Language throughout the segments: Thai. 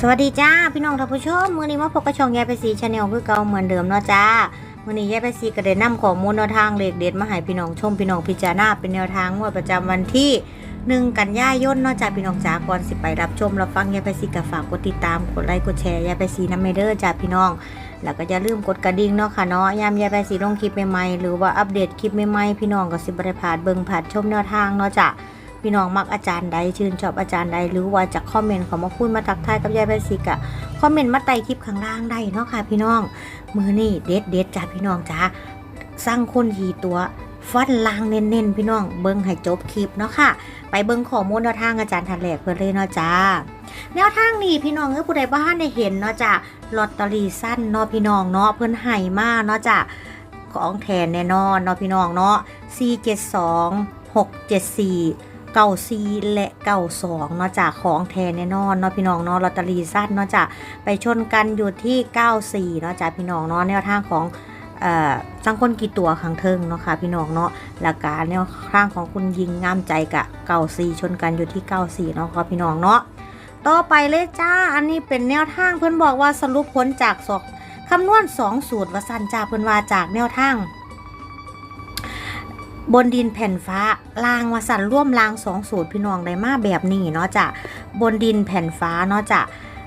สวัสดีจ้าพี่น้องท่านผู้ชมมือนี้มาพบกับช่องยายไปสีชาแนลคือเก่าเหมือนเดิมเนาะจ้ามือนี้แยายไปสีก็ได้นำข้อมูลแนวทางเลขเด็ดมาให้พี่น้องชมพี่น้องพิจารณาเป็นแนวทางงวดประจำวันที่1กันยายนเนาะจ้าพี่น้องจ้าก่อนสิไปรับชมรับฟังแยายไปสีก็ฝากกดติดตามกดไลค์กดแชร์แยายไปสีน้ำเมเดอร์จ้าพี่น้อง แล้วก็อย่าลืมกดกระดิ่งเนาะค่ะเนาะยามแยายไปสีลงคลิปใหม่ๆหรือว่าอัปเดตคลิปใหม่ๆพี่น้องก็สิบริพาดเบิ่งผ่านชมแนวทางเนาะจ้า พี่น้องมักอาจารย์ใดชื่นชอบอาจารย์ใดหรือว่าจากคอมเมนต์เขามาพูดมาทักทายกับยายแพสิกอะคอมเมนต์มาใต้คลิปข้างล่างได้เนาะค่ะพี่น้องมือนี่เด็ดเด็ดจ้าพี่น้องจ้าสร้างคนหีตัวฟันลางเน้นๆพี่น้องเบิ้งให้จบคลิปเนาะค่ะ ไปเบิ้งข้อมูลแนวทางอาจารย์ทันแหลกเพื่อเลยเนาะจ้าแนวทางนี้พี่น้องเออผู้ใดบ้านได้เห็นเนาะจ้าลอตเตอรี่สั้นเนาะพี่น้องเนาะเพื่อนไห่มากเนาะจ้าของแทนแน่นอนเนาะพี่น้องเนาะ472 674 เก่าซีและเก่าสองเนาะจากของแทนแน่นอนเนาะพี่น้องเนาะลอตเตอรี่สั้นเนาะจะไปชนกันอยู่ที่ 94เนาะจากพี่น้องเนาะแนวทางของเอ่อสังคนกี่ตัวขังเทิงเนาะค่ะพี่น้องเนาะหลักการแนวทางของคุณยิงงามใจกะเก่าซีชนกันอยู่ที่94เนาะค่ะพี่น้องเนาะต่อไปเลยจ้าอันนี้เป็นแนวทางเพื่อนบอกว่าสรุปผลจากสอกคำนวณสองสูตรว่าสั้นจ้าเพื่อนว่าจากแนวทาง บนดินแผ่นฟ้าลางวาสันร่วมลางสองสูตรพี่น้องได้มาแบบนี้เนาะจ้ะบนดินแผ่นฟ้าเนาะจ้ะ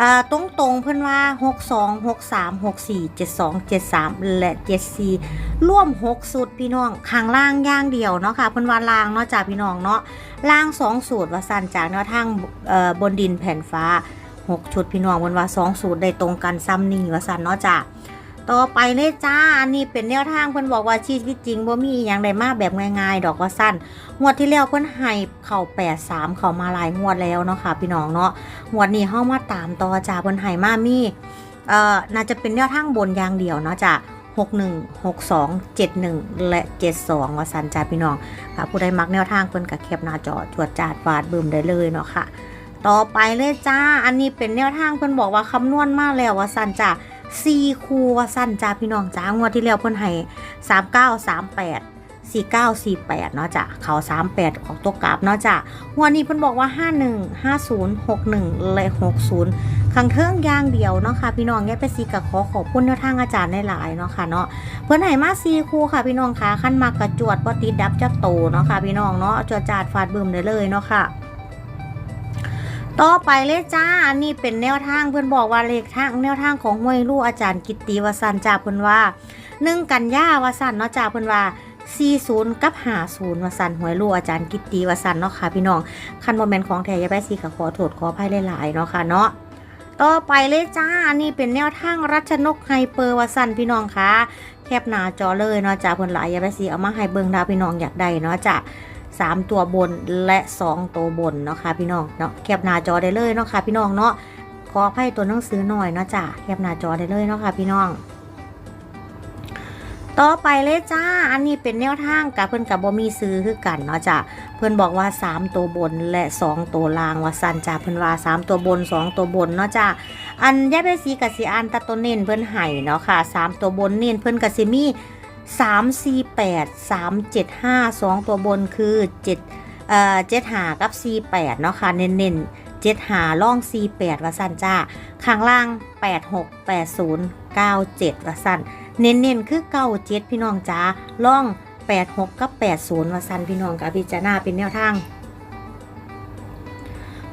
อ่าตรงตรงเพื่อนว่า 6 2 6 3 6 4 7 2 7 3 และ 7 4 ร่วม 6 สูตรพี่น้องข้างล่างย่างเดียวเนาะค่ะเพื่อนว่าลางเนาะจ้ะพี่น้องเนาะล่าง 2 สูตรว่าสันจากแนวทางบนดินแผ่นฟ้า 6 ชุดพี่น้องเพื่อนว่า 2 สูตรได้ตรงกันซ้ำนี่ว่าสันเนาะจ้ะ ต่อไปเลยจ้า อันนี้เป็นแนวทางเพิ่นบอกว่าชีวิตจริงบ่มีอย่างใดมากแบบง่ายๆ ดอกว่าสั้น งวดที่แล้วเพิ่นให้เข่า83เข้ามาหลายงวดแล้วเนาะค่ะพี่น้องเนาะ งวดนี้เฮามาตามต่อจ้าเพิ่นให้มามีเอ่อ น่าจะเป็นแนวทางบนอย่างเดียวเนาะจ้ะ61 62 71 และ 72ว่าซั่นจ้าพี่น้องค่ะผู้ใดมักแนวทางเพิ่นก็แคปหน้าจอจวดจาดฟาดบึมได้เลยเนาะค่ะ ต่อไปเลยจ้า อันนี้เป็นแนวทางเพิ่นบอกว่าคำนวณมาแล้วว่าซั่นจ้า ซีคูว่าสั้นจ้าพี่น้องจ้างวดที่แล้วเพิ่นให้สามเก้าสามแปดสี่เก้าสี่แปดเนาะจ้ะเขาสามแปดของตัวกราฟเนาะจ้ะงวนี้เพิ่นบอกว่าห้าหนึ่งห้าศูนย์หกหนึ่งและหกศูนย์ขังเทิงอย่างเดียวเนาะค่ะพี่น้องแง่ไปซีกับขอขอบคุณแนวทางอาจารย์หลายๆเนาะค่ะเนาะเพิ่นให้มาซีคูค่ะพี่น้องค่ะขั้นมากกระจวดปติดดับจักโตเนาะค่ะพี่น้องเนาะจวดจาดฟาดบึมได้เลยเนาะค่ะ ต่อไปเลยจ้าอันนี้เป็นแนวทางเพื่อนบอกว่าเลขทางแนวทางของห้วยลู่อาจารย์กิตติวสันจ่าเพื่อนว่าหนึ่งกันยาวสันเนาะจ่าเพื่อนว่า40 กับ 50วสันหวยลู่อาจารย์กิตติวสันเนาะค่ะพี่น้อง คันโมเมนต์ของแทยาแปซีกับขอโทษขออภัยหลายๆเนาะค่ะเนาะต่อไปเลยจ้าอันนี้เป็นแนวทางรัชนกไฮเปอร์วสันพี่น้องคะแคปหน้าจอเลยเนาะจ่าเพื่อนหลายยาแปซีเอามาให้เบิ่งดาวพี่น้องอยากได้เนาะจ้า สามตัวบนและสองตัวบนเนาะค่ะพี่น้องเนาะแคปหน้าจอได้เลยเนาะค่ะพี่น้องเนาะขออภัยตัวหนังสือหน่อยเนาะจ้ะแคปหน้าจอได้เลยเนาะค่ะพี่น้อง ต่อไปเลยจ้า อันนี้เป็นแนวทางกับเพื่อนกับบ่มีซื้อคือกันเนาะจ้ะเพื่อนบอกว่า 3 ตัวบนและ 2 ตัวล่างว่าสันจ้ะเพื่อนว่า 3 ตัวบน 2 ตัวบนเนาะจ้ะอันแยายไปสีกับสีอันตะตัวเน้นเพื่อนไห่เนาะค่ะ 3 ตัวบนเน้นเพื่อนกับซิมี สามสี่แปดสามเจ็ดห้าสองตัวบนคือเจ็ดเอ่อเจ็ดหากับสี่แปดเนาะค่ะ เน้นๆเจ็ดหาล่องสี่แปดว่าสั้นจ้า ข้างล่างแปดหกแปดศูนย์เก้าเจ็ดว่าสั้น เน้นๆ คือเก้าเจ็ดพี่น้องจ้าล่องแปดหกกับแปดศูนย์ว่าสั้นพี่น้องกับพิจารณาเป็นแนวทาง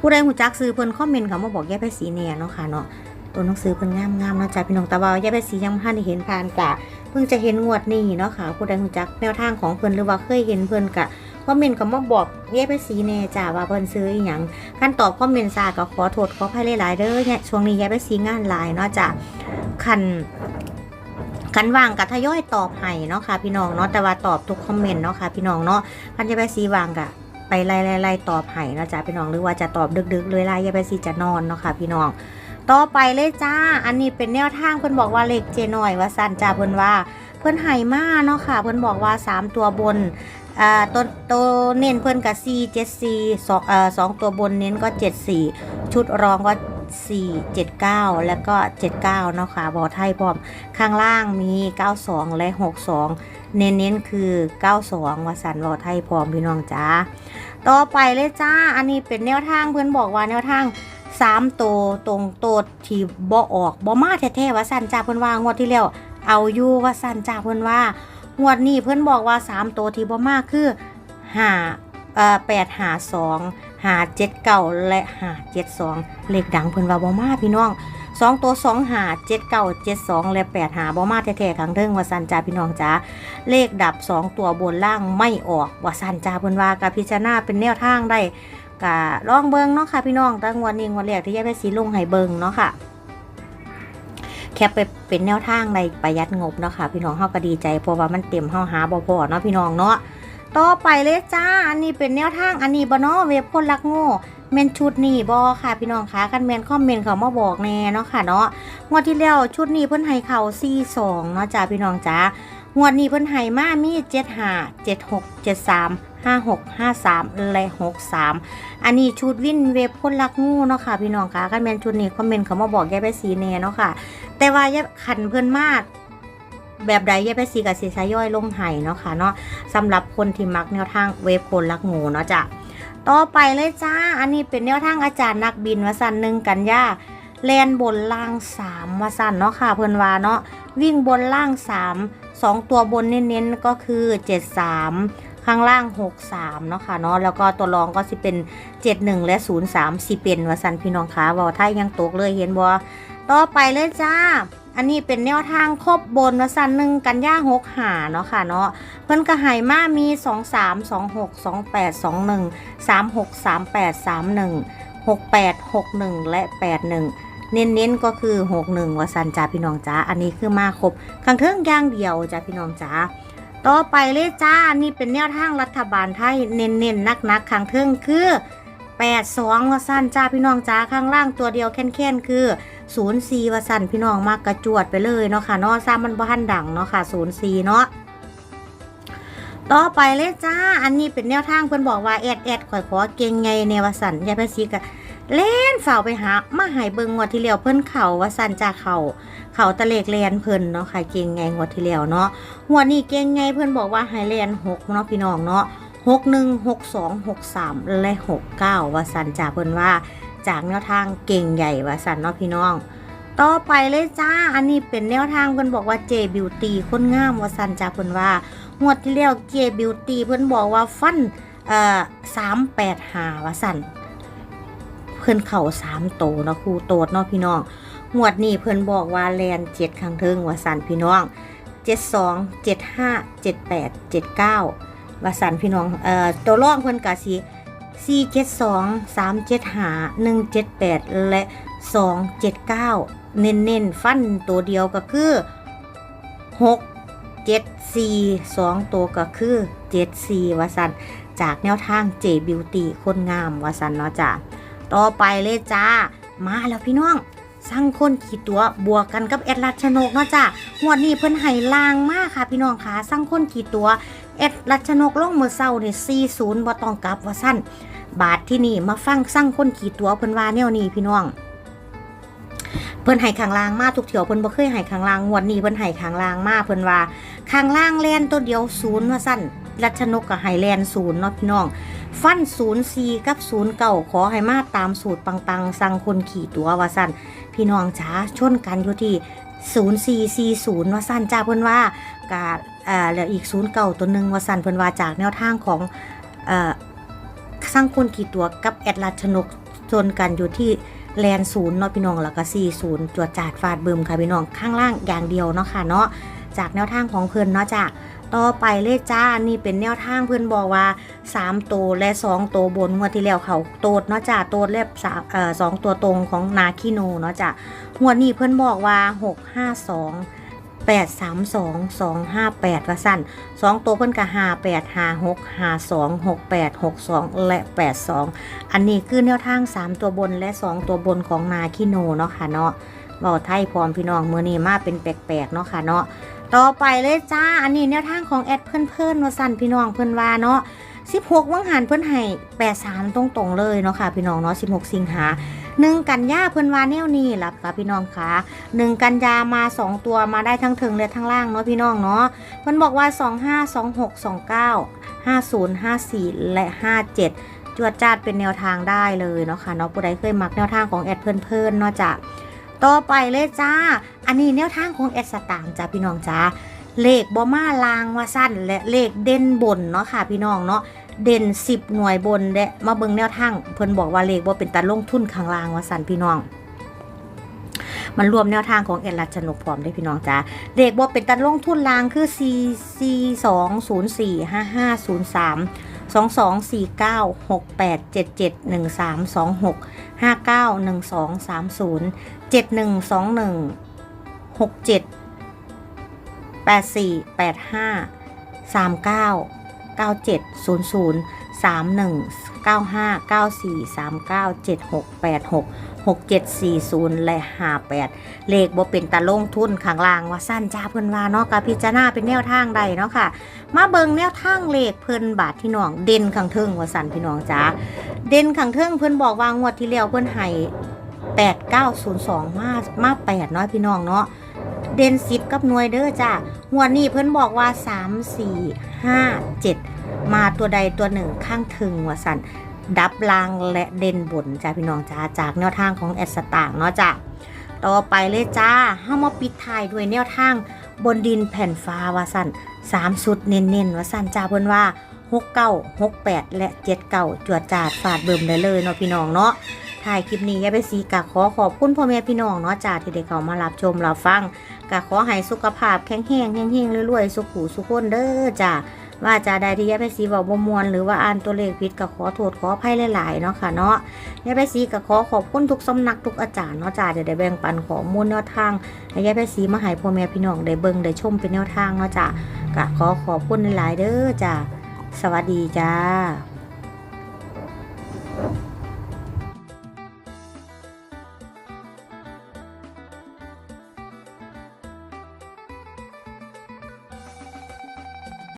ผู้ใดหูจักซื้อเพิ่นคอมเมนต์เขามาบอกแยกไปสีเนี่ยเนาะค่ะเนาะตัวหนังสือเพิ่นงามๆเนาะจ้าพี่น้องแต่ว่าแยกไปสียังไม่ทันเห็นผ่านกะ เพิ่งจะเห็นงวดนี้เนาะค่ะผู้ใดรู้จักแนวทางของเพิ่อนหรือว่าเคยเห็นเพิ่อนกะคอมเมนต์ก็มาบอกเย่ไปสีแน่จ้าว่าเพิ่นซื้ออีหยังขั้นตอบคอมเมนต์ซาก็ขอโทษขออภัยหลายๆเด้อเนี่ยช่วงนี้ย่ไปสีงานหลายเนาะจ้ะคันคันว่างกะทยอยตอบให้เนาะค่ะพี่น้องเนาะแต่ว่าตอบทุกคอมเมนต์เนาะค่ะพี่น้องเนาะคันย่ไปสีว่างกะไปไล่ๆๆตอบให้เนาะจ้ะพี่น้องหรือว่าจะตอบดึกๆเลยไล่ย่ไปสีจะนอนเนาะค่ะพี่น้อง ต่อไปเลยจ้า อันนี้เป็นแนวทางเพิ่นบอกว่าเลขเจน้อยว่าสันจ้าเพิ่นว่า เพิ่นให้มาเนาะค่ะ เพิ่นบอกว่า 3 ตัวบนอ่าตัวตัวเน้นเพิ่นกับ4 7 4สองเอ่อสองตัวบนเน้นก็ 7 4 ชุดรองก็ 4 7 9 แล้วก็ 79เนาะค่ะบอไทยพร้อมข้างล่างมี 92 และ 62 เน้นเน้นๆคือ 92วสันบอไทยพร้อมพี่น้องจ้าต่อไปเลยจ้า อันนี้เป็นแนวทางเพิ่อนบอกว่าแนวทาง สามตัวตรงโตดที่บ่ออกบ่มาแท้ๆว่าสั่นจ้าเพิ่นว่างวดที่แล้วเอาอยู่ว่าสั่นจ้าเพิ่นว่างวดนี้เพิ่นบอกว่าสามตัวที่บ่มาคือห้าเอ่อแปดห้าสองห้าเจ็ดเก้าและห้าเจ็ดสองเลขดังเพิ่นว่าบ่มาพี่น้องสองตัวสองหาเจ็ดเก้าเจ็ดสองและแปดหาบ่มาแท้ๆครั้งเทิงว่าสั่นจ้าพี่น้องจ้าเลขดับสองตัวบนล่างไม่ออกว่าสั่นจ้าเพิ่นว่ากับพิจารณาเป็นแนวทางได้ กะลองเบิงเนาะค่ะพี่น้องตั้งวันนี้วันแรกที่ยายไปสีลงให้เบิงเนาะค่ะแค่ไปเป็นแนวทางในประหยัดงบเนาะค่ะพี่น้องเฮาก็ดีใจเพราะว่ามันเต็มเฮาหาบ่พอเนาะพี่น้องเนาะต่อไปเลยจ้า อันนี้เป็นแนวทาง อันนี้บ่เนาะเว็บคนรักโง่แมนชุดนี้บ่ค่ะ พี่น้องคะกันแมนคอมเมนต์เขามาบอกแน่เนาะค่ะเนาะงวดที่แล้วชุดนี้เพิ่นให้เข่า42เนาะจ้าพี่น้องจ้างวดนี้เพิ่นให้มามี75 76 73 56 53และ63 อันนี้ชุดวินเว็บคนรักงูเนาะค่ะพี่น้องคะกันแมนชุดนี้คอมเมนต์เขามาบอกยายไปสีแน่เนาะค่ะ แต่ว่ายายขันเพื่อนมากแบบใดแยายไปสีกับสีสายย่อยลงไห้เนาะค่ะเนาะสำหรับคนที่มักแนวทางเว็บคนรักงูเนาะจ้ะต่อไปเลยจ้า อันนี้เป็นแนวทางอาจารย์นักบินวสันหนึ่งกันย่าแลนบนล่างสามวสันเนาะค่ะเพื่อนว่าเนาะวิ่งบนล่างสามสองตัวบนเน้นๆก็คือเจ็ดสาม ข้างล่าง 6 3เนาะค่ะเนาะแล้วก็ตัวรองก็สิเป็น 71 และ 03สิเป็นวสันพี่น้องคะเว่าไทยยังตกเลยเห็นบ่ต่อไปเลยจ้า อันนี้เป็นแนวทางครบบนวสันหนึ่งกันย่าหกหาเนาะค่ะเนาะเพิ่นกระหายมามี 2 3 2 6 2 8 2 1 3 6 3 8 3 1 6 8 6 1 และ 8 1เน้นๆก็คือ 61วสันจ้าพี่น้องจ้า อันนี้คือมาครบข้างเทิงย่างเดียวจ้าพี่น้องจ้า ต่อไปเลยจ้า นี่เป็นแนวทางรัฐบาลไทย เน้นๆนักๆข้างเทิงคือ 82วาสั้นจ้าพี่น้องจ้าข้างล่างตัวเดียวแค่นๆคือ 04วาสั้นพี่น้องมากกระจวดไปเลยเนาะค่ะเนาะซ้ำมันบ้านดังเนาะค่ะ 04 เนาะต่อไปเลยจ้า อันนี้เป็นแนวทางเพิ่อนบอกว่าแอดแอดข่อยขอเก่งไงในวสันยายพรศรีกะ เล่นฝ่าวไปหามาหายเบิงงวดที่แล้วเพิ่นเข่าว่าสันจ้าเข่าเข่าตะเลกแลนเพิ่นเนาะค่ะเก่งไงงวดที่แล้วเนาะหัวดนี้เก่งไงเพื่อนบอกว่าไฮแลนด์หกเนาะพี่น้องเนาะหกหนึ่งหกสองหกสามและหกเก้าว่าสันจ่าเพื่นว่า จากแนวทางเก่งใหญ่ว่าสันเนาะพี่น้อง ต่อไปเลยจ้าอันนี้เป็นแนวทางเพื่อนบอกว่าเจบิวตี้คนงามว่าสันจ่าเพื่นว่างวดที่แล้วเจบิวตี้เพื่อนบอกว่าฟันเอ่อสามแปดหาว่าสัน เพื่อนเข่าสามโตเนาะครูโตดเนาะพี่น้องงวดนี้เพื่อนบอกว่าแลนเจ็ดข้งเทิงว่าสันพี่น้องเจ็ดสองเจ็ดห้าเจ็ดแปดเจ็ดเก้าวาสันพี่น้องเอ่อตัวร่องเพิ่นกะสีสี่เจ็ดสองสามเจ็ดหาหนึ่งเจ็ดแปดและสองเจ็ดเก้าเน้นเน้นฟันตัวเดียวก็คือหกเจ็ดสี่สองตัวก็คือเจ็ดสี่วาสันจากแนวทางเจบิวตี้คนงามวาสันเนาะจ้ะ ต่อไปเลยจ้า มาแล้วพี่น้องสร้างคนขี่ตัวบวกกันกับแอดลัชนกเนาะจ้ะงวดนี้เพิ่นให้ลางมากค่ะ พี่น้องค่ะสร้างคนขี่ตัวแอดลัชนกลงมือเศร้าเนี่ย40บ่ต้องกลับว่าสั้นบาทที่นี่มาฟังสร้างคนขี่ตัวเพิ่นว่าแนวนี้พี่น้องเพิ่นให้ข้างล่างมาทุกเถียวเพิ่นบ่เคยให้ข้างล่างงวดนี้เพิ่นให้ข้างล่างมาเพิ่นว่าข้างล่างแลนตัวเดียวศูนย์ว่าสั้น ลัชนกก็ให้แลนด์ศูนย์เนาะพี่น้อง ฟันศูนย์สี่กับศูนย์เก่าขอให้มาตามสูตรปังๆ สั่งคนขี่ตัววาสันพี่น้องจ๋าชนกันอยู่ที่0440ว่าสั้นจ้าเพิ่นว่ากาเอ่อแล้วอีก0เก่าตัวหนึ่งว่าสั้นเพิ่นว่าจากแนวทางของเอ่อสร้างคนกี่ตัวกับแอดลัชนกชนกันอยู่ที่แลนศูนย์เนาะพี่น้องแล้วก็40จวดจาดฟาดบึมค่ะพี่น้องข้างล่างอย่างเดียวเนาะค่ะเนาะ จากแนวทางของเพิ่นเนาะจ้าต่อไปเลยจ้า นี่เป็นแนวทางเพิ่อนบอกว่า3โตวและ2โตวบนงวดที่แล้วเขาโตดเนาะจ้าโตดเล็บสามเอ่อสองตัวตรงของนาคิโนเนาะจ้าหัวดนี้เพื่อนบอกว่า 6 5 2 8 3 2 2 5 8ว่าสั้นสองตัวเพื่อนก็5 8 5 6 5 2 6 8 6 2 และ 8 2 อันนี้คือแนวทาง 3 ตัวบนและ 2 ตัวบนของนาคิโนเนาะค่ะเนาะบอกไทยพร้อมพี่น้องมือนี้มาเป็นแปลกๆเนาะค่ะเนาะ ต่อไปเลยจ้า อันนี้แนวทางของแอดเพื่อนเพื่อนว่าสั้นพี่น้องเพื่อนว่าเนาะ16 วังหันเพื่อนให้83ตรงๆเลยเนาะค่ะพี่น้องเนาะ16 สิงหาหนึ่งกันยาเพิ่อนว่าแนวนี้ล่ะค่ะพี่น้องคะหนึ่งกันยามาสองตัวมาได้ทั้งถึงและทั้งล่างเนาะพี่น้องเนาะเพิ่นบอกว่า 2 5 2 6 2 9 5 0 5 4 และ 57จจวดจาดเป็นแนวทางได้เลยเนาะค่ะเนาะผู้ใดเคยมักแนวทางของแอดเพิ่อนๆเนาะจ้ะ ต่อไปเลยจ้า อันนี้แนวทางของแอดสตางจ้าพี่น้องจ้าเลขบอมาลางว่าสั้นและเลขเด่นบนเนาะค่ะ พี่น้องเนาะเด่น 10 หน่วยบนและมาเบิ่งแนวทางเพิ่นบอกว่าเลขบ่เป็นตาลงทุนข้างล่างว่าสั้นพี่น้อง มันรวมแนวทางของเอ็นรัชนกพร้อมได้พี่น้องจ้าเลขบ่เป็นตาลงทุนลางคือ C C 2 0 4 5 5 0 3 2 2 4 9 6 8 7 7 1 3 2 95 94 3 9 7 6 8 6 6 7 4 0 และ 58 เลขบ่เป็นตาลงทุนข้างล่างว่าสั้นจ้าเพิ่นว่าเนาะกะพิจารณาเป็นแนวทางใดเนาะค่ะ มาเบิงแนวทางเลขเพิ่นบาทที่น้องเด่นข้างเทิงว่าสั่นพี่น้องจ้าเด่นข้างเทิงเพิ่นบอกว่างวดที่แล้วเพิ่นให้8902 มามา8เนาะพี่น้องเนาะเด่น10 กับหน่วยเด้อจ้างวดนี้เพิ่นบอกว่า 3 4 5 7 มาตัวใดตัวหนึ่งข้างถึงวสันดับลางและเด่นบนจ้าพี่น้องจ้าจากแนวทางของแอดสต่างเนาะจ้าต่อไปเลยจ้าเฮามาปิดท้ายด้วยแนวทางบนดินแผ่นฟ้าวสันสามสุดเน้นๆวสันจ้าเพิ่นว่าหกเก้าหกแปดและเจ็ดเก้าจวดจาดฟาดเบิ่มได้เลยเนาะพี่น้องเนาะถ่ายคลิปนี้ยายไปสีกะขอขอบคุณพ่อแม่พี่น้องเนาะจ้าที่ได้เข้ามารับชมรับฟังกะขอให้สุขภาพแข็งแรงแห้งๆรวยๆ สุขหูสุขคนเด้อจ้า ว่าจะได้ที่ยายไปสีบอกบ่มวลหรือว่าอ่านตัวเลขผิดก็ขอโทษขออภัยหลายๆเนาะค่ะเนาะยายไปสีก็ขอขอบคุณทุกสำนักทุกอาจารย์เนาะจ้าจะได้แบ่งปันข้อมูลแนวทางให้ยายไปสีมาให้พ่อแม่พี่น้องได้เบิ่งได้ชมเป็นแนวทางเนาะจ้าก็ขอขอบคุณหลายๆเด้อจ้าสวัสดีจ้า